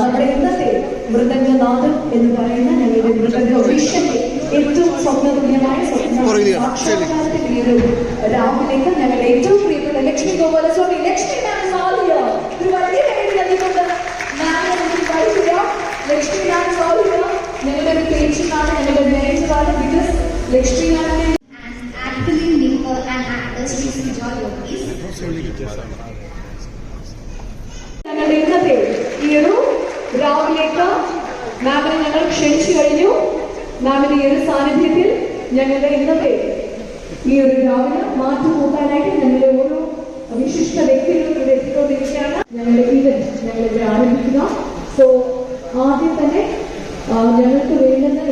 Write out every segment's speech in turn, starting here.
നമ്മുടെ ഇന്നത്തെ മൃദംഗനാഥം എന്ന് പറയുന്ന ഞങ്ങളുടെ മൃദംഗ ഒഡീഷന്റെ ഏറ്റവും സ്വപ്നതുല്യമായ സ്വപ്നം ഈ ഞങ്ങളുടെ ഏറ്റവും പ്രിയപ്പെട്ട ലക്ഷ്മി ഗോപാലസ്വാമി. ലക്ഷ്മി മാം സാലിയ ഒരു വലിയ പേര് നൽകിക്കൊണ്ട് മാമിനെ നമുക്ക് invite ചെയ്യാം. ലക്ഷ്മി മാം സാലിയ ഞങ്ങളുടെ ഒരു പേഷ്യന്റാണ് ഞങ്ങളുടെ മാനേജറാണ് ബിക്കോസ് ലക്ഷ്മി മാമിനെ and actively and enjoy your piece. ഞങ്ങളുടെ ഇന്നത്തെ ഈ ഒരു രാവിലേക്ക് മാമിനെ ഞങ്ങൾ ക്ഷണിച്ചു കഴിഞ്ഞു മാമിന്റെ ഈ ഒരു സാന്നിധ്യത്തിൽ ഞങ്ങളുടെ ഇന്നത്തെ ഈ ഒരു രാവിലെ മാറ്റുകൂട്ടാനായിട്ട് ഞങ്ങളുടെ ഓരോ വിശിഷ്ട വ്യക്തികളും ഇവിടെ എത്തിക്കൊണ്ടിരിക്കുകയാണ് ഞങ്ങളുടെ ഈവന്റ് ഞങ്ങൾ ഇവിടെ ആരംഭിക്കുക സോ ആദ്യം തന്നെ ആ, ഞങ്ങൾക്ക് വേണ്ടുന്ന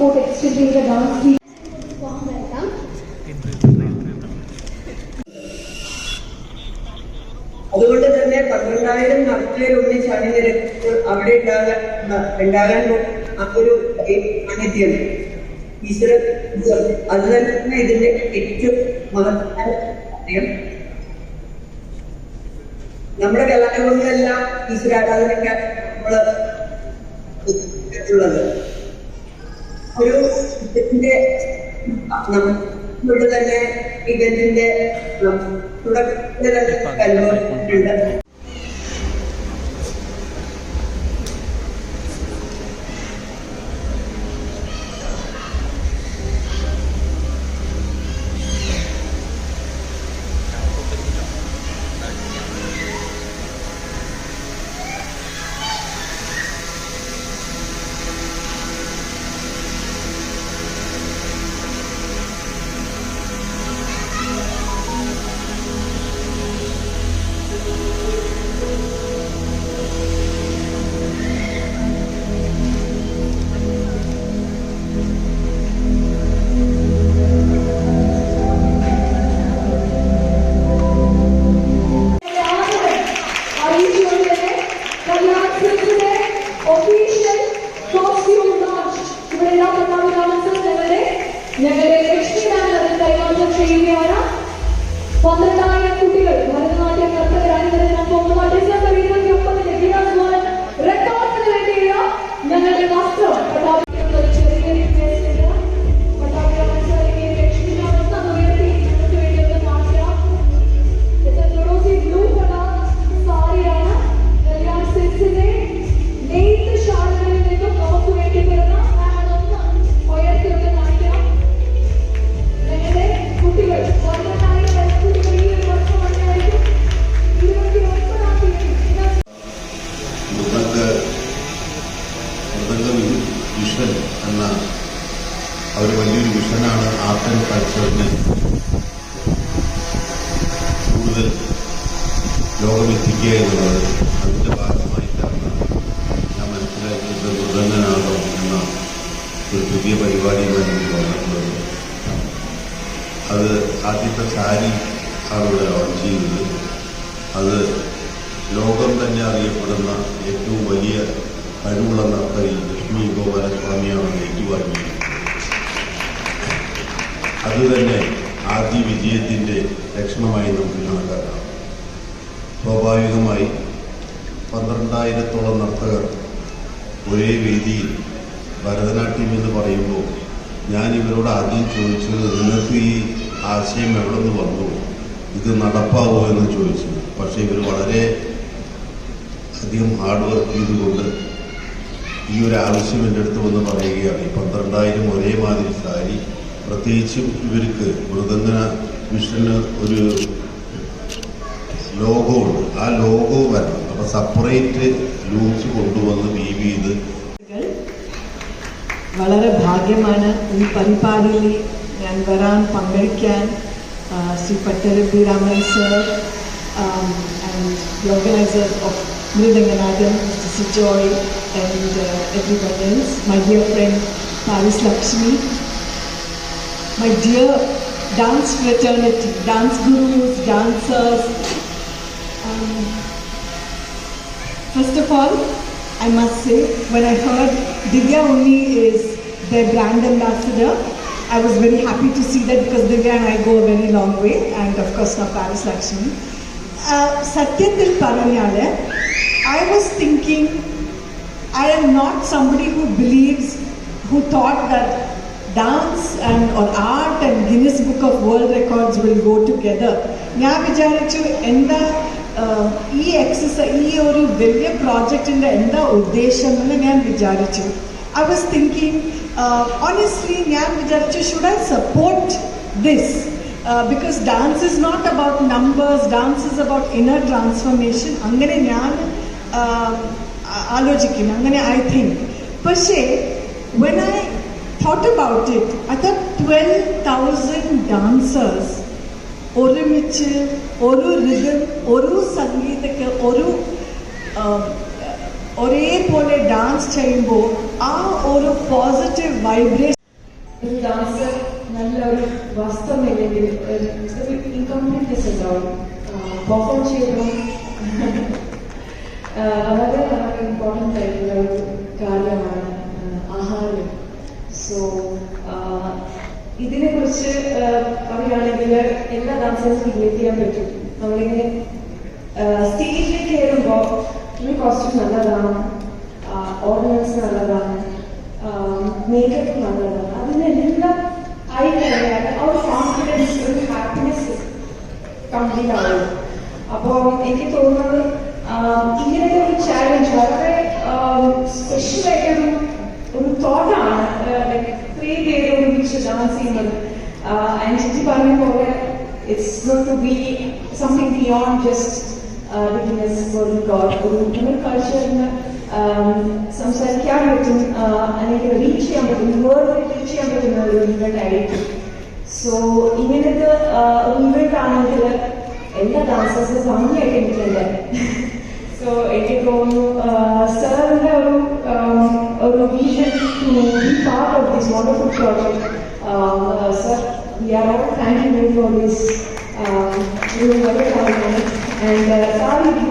ഏറ്റവും extending the dance team. അതുകൊണ്ട് തന്നെ പന്ത്രണ്ടായിരം നടത്തിയ ഒന്നിച്ച് അണിനിരക്കുമ്പോൾ അവിടെ ഉണ്ടാകാൻ ഒരു സാന്നിധ്യം ഈശ്വര അത് തന്നെ ഇതിന്റെ ഏറ്റവും മഹത്തായ നമ്മുടെ കലാരൂപങ്ങളെല്ലാം ഈശ്വര ആരാധനയ്ക്ക് നമ്മൾ ഉള്ളത് ഒരു ഇതിന്റെ നമ്മുടെ തന്നെ ഇതിന്റെ തുടക്കത്തിൽ തന്നെ കല്ലുണ്ട് പന്ത്രണ്ടായിരം കുട്ടികൾ ഭരതനാട്യം നർത്തകരായി ആൻഡ് കൾച്ചറിന് കൂടുതൽ ലോകമെത്തിക്കുക എന്നുള്ളത് അതിന്റെ ഭാഗമായിട്ടാണ് ഞാൻ മനസ്സിലാക്കിയത് മൃദംഗനാഥം എന്ന ഒരു പുതിയ പരിപാടിയുമായി എനിക്ക് വന്നിട്ടുള്ളത്. അത് ആദ്യത്തെ സാരി ഇവിടെ ലോഞ്ച് ചെയ്തത് അത് ലോകം തന്നെ അറിയപ്പെടുന്ന ഏറ്റവും വലിയ കഴിവുള്ള നർത്തകി ലക്ഷ്മി ഗോപാലസ്വാമിയാണ് ഏറ്റുവാങ്ങിയത് അതുതന്നെ ആദ്യ വിജയത്തിന്റെ ലക്ഷണമായി നമുക്ക് കണക്കാക്കാം. സ്വാഭാവികമായി പന്ത്രണ്ടായിരത്തോളം നർത്തകർ ഒരേ വേദിയിൽ ഭരതനാട്യം എന്ന് പറയുമ്പോൾ ഞാൻ ഇവരോട് ആദ്യം ചോദിച്ചത് നിങ്ങൾക്ക് ഈ ആശയം എവിടെ നിന്ന് വന്നു? ഇത് നടപ്പാവോ എന്ന് ചോദിച്ചു. പക്ഷേ ഇവർ വളരെ അധികം ഹാർഡ് വർക്ക് ചെയ്തുകൊണ്ട് ഈ ഒരു ആവശ്യം എന്റെ അടുത്ത് വന്ന് പറയുകയാണ്. ഈ പന്ത്രണ്ടായിരം ഒരേ മാതിരി സാരി പ്രത്യേകിച്ചും ഇവർക്ക് മൃദംഗന മിഷന് ഒരു ലോഗോ ആ ലോഗോ വരണം അപ്പൊ സെപ്പറേറ്റ് ലൂസ് കൊണ്ടുവന്ന് വീവ് ചെയ്ത് വളരെ ഭാഗ്യമാണ്. ഈ പരിപാടിയിൽ ഞാൻ വരാൻ പങ്കെടുക്കാൻ Shri Pattabhi Raman sir organiser of mister Sijoy and everybody dear friend Paris Lakshmi my dear dance fraternity, dance gurus, dancers. Um, first of all, I must say, when I heard Divya Unni is their brand ambassador, I was very happy to see that because Divya and I go a very long way, and of course not Paris Lakshmi. Uh, Satyatil Paranyale, I was thinking, I am not somebody who believes, who thought that dance and or art and Guinness Book of World Records will go together. ഞാൻ വിചാരിച്ചു എന്താ ആഹ്, ഈ exercise ഈ ഒരു വലിയ പ്രോജക്റ്റിൻ്റെ എന്താ ഉദ്ദേശം എന്ന് ഞാൻ വിചാരിച്ചു ഐ വാസ് തിങ്കിങ് ഓണസ്റ്റ്ലി ഞാൻ വിചാരിച്ചു should I support this because dance is not about numbers dance is about inner transformation അങ്ങനെ ഞാൻ ആഹ്, ആ- ആലോചിക്കും അങ്ങനെ ഐ തിങ്ക് പക്ഷേ when I thought about it, I thought 12,000 dancers ഒരുമിച്ച് ഒരു റിതം ഒരു സംഗീതക്ക് ഒരു ആം, ഒരേപോലെ ഡാൻസ് ചെയ്യുമ്പോൾ ആ ഒരു പോസിറ്റീവ് വൈബ്രേഷൻ ഒരു ഡാൻസർ നല്ലൊരു വസ്ത്രമില്ലെങ്കിൽ ഒരു ഇൻകംപ്ലീറ്റ്നെസ് ഉണ്ടാവും പെർഫോം ചെയ്യുമ്പോൾ ആ, വളരെ എല്ലാ ഡാൻസേഴ്സും റിലേറ്റ് ചെയ്യാൻ പറ്റും നമ്മളിങ്ങനെ സ്റ്റേജിലേക്ക് കയറുമ്പോൾ ഈ കോസ്റ്റ്യൂം നല്ലതാണ് ഓർണമെന്റ്സ് നല്ലതാണ് മേക്കപ്പ് നല്ലതാണ് അതിനെല്ലാം ആയി കഴിഞ്ഞാൽ ആ ഒരു കോൺഫിഡൻസ് ഒരു ഹാപ്പിനെസ് കംപ്ലീറ്റ് ആവും അപ്പോൾ എനിക്ക് തോന്നുന്നത് ആഹ് ഇങ്ങനത്തെ ഒരു ചാലഞ്ച് വളരെ സ്പെഷ്യൽ ആയിട്ടൊരു ഒരു തോട്ടാണ് ഇത്രയും പേര് ഒരുമിച്ച് ഡാൻസ് ചെയ്യുന്നത് ആൻഡ് ചേച്ചി പറഞ്ഞ പോലെ it's not to be something beyond just Guinness world god ഒരു നമ്മുടെ കൾച്ചറിന് സംസാരിക്കാൻ പറ്റും ആഹ് അല്ലെങ്കിൽ റീച്ച് ചെയ്യാൻ പറ്റും വേൾഡ് റീച്ച് ചെയ്യാൻ പറ്റുന്ന ഒരു ഇവന്റ് ആയിരിക്കും സോ ഇങ്ങനത്തെ ഒരു ഇവന്റ് ആണെങ്കിൽ എല്ലാ ഡാൻസേഴ്സും ഭംഗിയായിട്ട് എനിക്കുണ്ട് സോ എനിക്ക് തോന്നുന്നു സാറിന്റെ ഒരു um, ഒരു vision to be part of this wonderful project sir we are all thanking him for this uh, very organic and uh, sorry